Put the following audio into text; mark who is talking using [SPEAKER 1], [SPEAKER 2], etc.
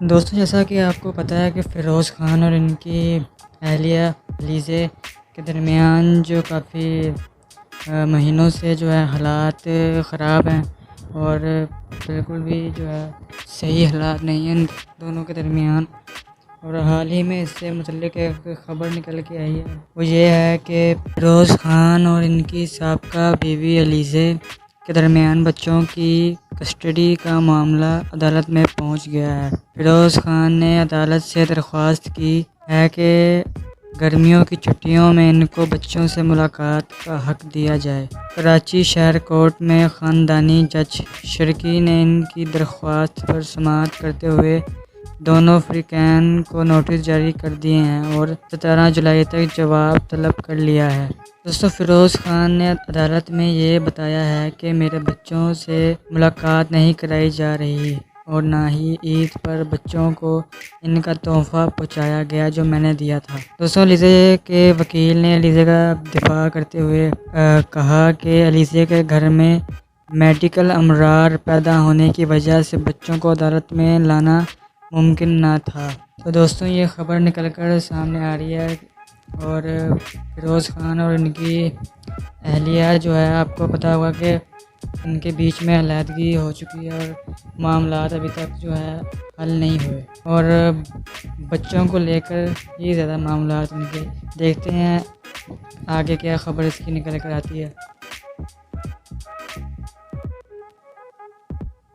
[SPEAKER 1] दोस्तों, जैसा कि आपको पता है कि फ़िरोज़ ख़ान और इनकी अहलिया लीज़े के दरमियान जो काफ़ी महीनों से जो है हालात ख़राब हैं और बिल्कुल भी जो है सही हालात नहीं हैं दोनों के दरमियान। और हाल ही में इससे मुतल्लिक़ एक ख़बर निकल के आई है। वो ये है कि फ़िरोज़ ख़ान और इनकी सबका बीवी अलीज़े के दरमियान बच्चों की कस्टडी का मामला अदालत में पहुँच गया है। फ़िरोज़ ख़ान ने अदालत से दरख्वास्त की है कि गर्मियों की छुट्टियों में इनको बच्चों से मुलाकात का हक़ दिया जाए। कराची शहर कोर्ट में ख़ानदानी जज शर्की ने इनकी दरख्वास्त पर समात करते हुए दोनों फ़रीक़ैन को नोटिस जारी कर दिए हैं और सत्रह जुलाई तक जवाब तलब कर लिया है। दोस्तों फ़िरोज़ ख़ान ने अदालत में ये बताया है कि मेरे बच्चों से मुलाकात नहीं कराई जा रही और ना ही ईद पर बच्चों को इनका तोहफ़ा पहुँचाया गया जो मैंने दिया था। दोस्तों अलीज़े के वकील ने अलीज़े का दिफा करते हुए आ, कहा कि अलीज़े के घर में मेडिकल अमरार पैदा होने की वजह से बच्चों को अदालत में लाना मुमकिन ना था। तो दोस्तों, ये ख़बर निकल कर सामने आ रही है और फ़िरोज़ ख़ान और इनकी अहलिया जो है, आपको पता होगा कि इनके बीच में अलीहदगी हो चुकी है और मामला अभी तक जो है, हल नहीं हुए। और बच्चों को लेकर ये ज़्यादा मामला उनके देखते हैं। आगे क्या ख़बर इसकी निकल कर आती है।